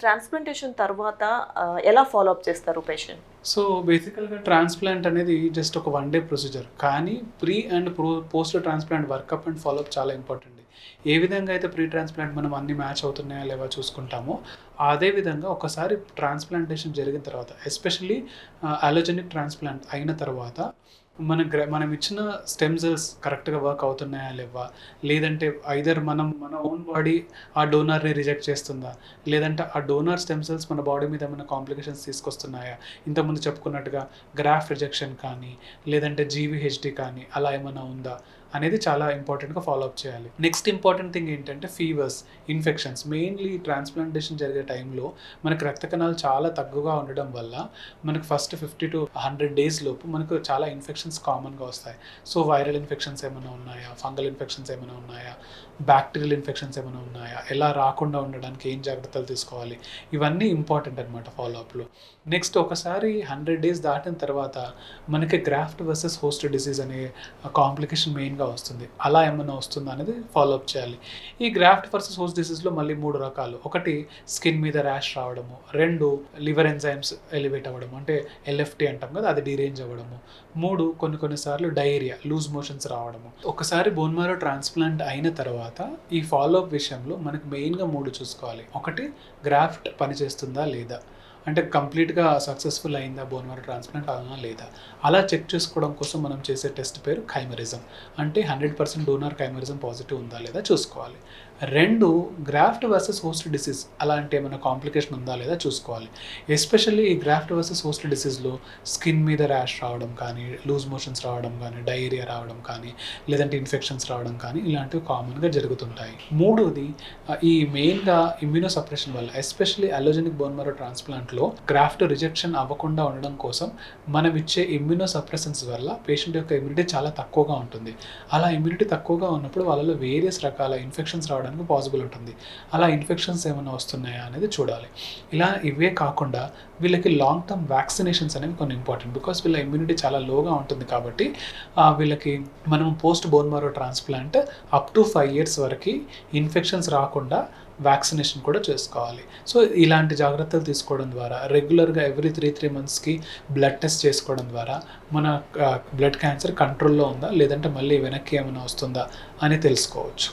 Transplantation తర్వాత ఎలా follow up చేస్తారు పేషెంట్ సో బేసికల్గా ట్రాన్స్ప్లాంట్ అనేది జస్ట్ ఒక వన్ డే ప్రొసీజర్ కానీ pre and pro post transplant workup and follow up చాలా ఇంపార్టెంట్ ఏ విధంగా అయితే ప్రీ ట్రాన్స్ప్లాంట్ మనం అన్ని మ్యాచ్ అవుతున్నాయా లేవా చూసుకుంటామో అదే విధంగా ఒకసారి ట్రాన్స్ప్లాంటేషన్ జరిగిన తర్వాత ఎస్పెషల్లీ అలోజెనిక్ ట్రాన్స్ప్లాంట్ అయిన తర్వాత మన గ్ర మనం ఇచ్చిన స్టెమ్ సెల్స్ కరెక్ట్గా వర్క్ అవుతున్నాయా లేవా? లేదంటే ఐదర్ మనం మన ఓన్ బాడీ ఆ డోనర్ని రిజెక్ట్ చేస్తుందా? లేదంటే ఆ డోనర్ స్టెమ్ సెల్స్ మన బాడీ మీద ఏమైనా కాంప్లికేషన్స్ తీసుకొస్తున్నాయా? ఇంతకుముందు చెప్పుకున్నట్టుగా గ్రాఫ్ రిజెక్షన్ కానీ లేదంటే జీవీహెచ్డి కానీ అలా ఏమైనా ఉందా? అనేది చాలా ఇంపార్టెంట్గా ఫాలో అప్ చేయాలి. నెక్స్ట్ ఇంపార్టెంట్ థింగ్ ఏంటంటే ఫీవర్స్ ఇన్ఫెక్షన్స్ మెయిన్లీ ట్రాన్స్ప్లాంటేషన్ జరిగే టైంలో మనకు రక్త కణాలు చాలా తగ్గుగా ఉండడం వల్ల మనకు first fifty to hundred days లోపు మనకు చాలా ఇన్ఫెక్షన్స్ కామన్గా వస్తాయి. సో వైరల్ ఇన్ఫెక్షన్స్ ఏమైనా ఉన్నాయా? ఫంగల్ ఇన్ఫెక్షన్స్ ఏమైనా ఉన్నాయా? బ్యాక్టీరియల్ ఇన్ఫెక్షన్స్ ఏమైనా ఉన్నాయా? ఎలా రాకుండా ఉండడానికి ఏం జాగ్రత్తలు తీసుకోవాలి? ఇవన్నీ ఇంపార్టెంట్ అనమాట ఫాలోఅప్లో నెక్స్ట్ ఒకసారి హండ్రెడ్ డేస్ దాటిన తర్వాత మనకి గ్రాఫ్ట్ వర్సెస్ హోస్ట్ డిసీజ్ అనే కాంప్లికేషన్ మెయిన్గా వస్తుంది. అలా ఏమైనా వస్తుందా అనేది ఫాలోఅప్ చేయాలి. ఈ గ్రాఫ్ట్ వర్సెస్ హోస్ట్ డిసీజ్లో మళ్ళీ మూడు రకాలు. ఒకటి స్కిన్ మీద ర్యాష్ రావడము. రెండు లివర్ ఎంజైమ్స్ ఎలివేట్ అవ్వడం అంటే ఎల్ఎఫ్టీ అంటాం కదా అది డిరేంజ్ అవ్వడము. మూడు కొన్ని కొన్నిసార్లు డయేరియా లూజ్ మోషన్స్ రావడము. ఒకసారి బోన్ మారో ట్రాన్స్ప్లాంట్ అయిన తర్వాత ఈ ఫాలోఅప్ విషయంలో మనకు మెయిన్గా మూడు చూసుకోవాలి. ఒకటి గ్రాఫ్ట్ పనిచేస్తుందా లేదా? అంటే కంప్లీట్గా సక్సెస్ఫుల్ అయిందా బోన్ మ్యారో ట్రాన్స్ప్లాంట్ అలా లేదా? అలా చెక్ చేసుకోవడం కోసం మనం చేసే టెస్ట్ పేరు ఖైమరిజం అంటే hundred percent donor chimerism positive ఉందా లేదా చూసుకోవాలి. రెండు గ్రాఫ్ట్ వర్సెస్ హోస్ట్ డిసీజ్ అలాంటి ఏమైనా కాంప్లికేషన్ ఉందా లేదా చూసుకోవాలి. ఎస్పెషల్లీ ఈ గ్రాఫ్ట్ వర్సెస్ హోస్ట్ డిసీజ్లో స్కిన్ మీద ర్యాష్ రావడం కానీ లూజ్ మోషన్స్ రావడం కానీ డైరియా రావడం కానీ లేదంటే ఇన్ఫెక్షన్స్ రావడం కానీ ఇలాంటివి కామన్గా జరుగుతుంటాయి. మూడోది ఈ మెయిన్గా ఇమ్యూనో సప్రెషన్ వల్ల ఎస్పెషల్లీ అలోజెనిక్ బోన్ మరో ట్రాన్స్ప్లాంట్లో గ్రాఫ్ట్ రిజెక్షన్ అవ్వకుండా ఉండడం కోసం మనం ఇచ్చే ఇమ్యూనో సప్రెసెన్స్ వల్ల పేషెంట్ యొక్క ఇమ్యూనిటీ చాలా తక్కువగా ఉంటుంది. అలా ఇమ్యూనిటీ తక్కువగా ఉన్నప్పుడు వాళ్ళలో వేరియస్ రకాల ఇన్ఫెక్షన్స్ రావడానికి పాసిబుల్ ఉంటుంది. అలా ఇన్ఫెక్షన్స్ ఏమైనా వస్తున్నాయా అనేది చూడాలి. ఇలా ఇవే కాకుండా వీళ్ళకి లాంగ్ టర్మ్ వ్యాక్సినేషన్స్ అనేవి కొన్ని ఇంపార్టెంట్ బికాస్ వీళ్ళ ఇమ్యూనిటీ చాలా లోగా ఉంటుంది కాబట్టి వీళ్ళకి మనం post bone marrow transplant up to five years వరకు ఇన్ఫెక్షన్స్ రాకుండా వ్యాక్సినేషన్ కూడా చేసుకోవాలి. సో ఇలాంటి జాగ్రత్తలు తీసుకోవడం ద్వారా రెగ్యులర్గా ఎవ్రీ త్రీ త్రీ మంత్స్కి బ్లడ్ టెస్ట్ చేసుకోవడం ద్వారా మన బ్లడ్ క్యాన్సర్ కంట్రోల్లో ఉందా? లేదంటే మళ్ళీ వెనక్కి ఏమైనా వస్తుందా? అని తెలుసుకోవచ్చు.